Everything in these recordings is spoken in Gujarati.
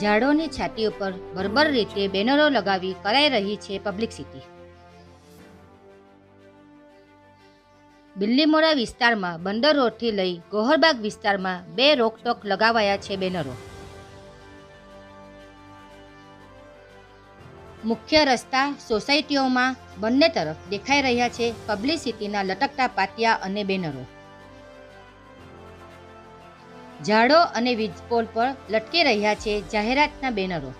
ઝાડોની છાતી ઉપર બરબર રીતે બેનરો લગાવી કરાઈ રહી છે પબ્લિસિટી બિલ્લીમોરા વિસ્તારમાં બંદર રોડથી લઈ ગોહરબાગ વિસ્તારમાં બે રોકટોક લગાવાયા છે બેનરો. મુખ્ય રસ્તા સોસાયટીઓમાં બંને તરફ દેખાઈ રહ્યા છે પબ્લિસિટીના લટકતા પાટિયા અને બેનરો. ઝાડો અને વીજપોલ પર લટકી રહ્યા છે જાહેરાતના બેનરો.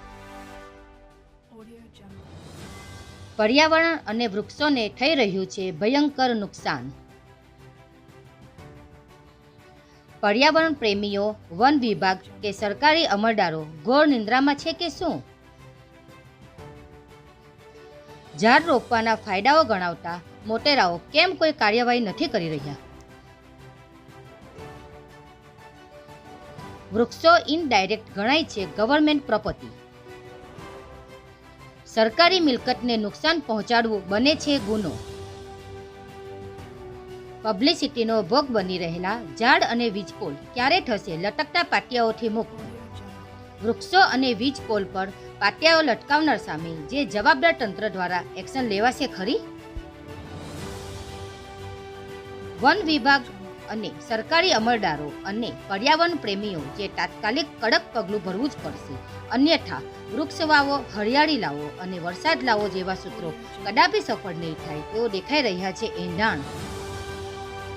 પર્યાવરણ અને વૃક્ષોને થઈ રહ્યું છે ભયંકર નુકસાન. પર્યાવરણ પ્રેમીઓ, વન વિભાગ કે સરકારી અમલદારો ઘોર નિંદ્રામાં છે કે શું? ઝાડ રોપવાના ફાયદાઓ ગણાવતા મોટેરાઓ કેમ કોઈ કાર્યવાહી નથી કરી રહ્યા? વૃક્ષો ઇનડાયરેક્ટ ગણાય છે ગવર્મેન્ટ પ્રોપર્ટી સરકારી મિલકતને નુકસાન પહોંચાડવું બને છે ગુનો. પબ્લિસિટીનો ભોગ બની રહેલા ઝાડ અને વીજપોલ ક્યારે થશે લટકતા પાટિયાઓથી મુક્ત? વૃક્ષો અને વીજપોલ પર પાટિયાઓ લટકાવનાર સામે જે જવાબદાર તંત્ર દ્વારા એક્શન લેવાશે ખરી? વન વિભાગ અને સરકારી અમલદારો અને પર્યાવરણ પ્રેમીઓ જે તાત્કાલિક કડક પગલું ભરવું જ પડશે. અન્યથા, વૃક્ષ વાવો, હરિયાળી લાવો અને વરસાદ લાવો જેવા સૂત્રો કદાપી સફળ નહીં થાય તેઓ દેખાઈ રહ્યા છે એંધાણ.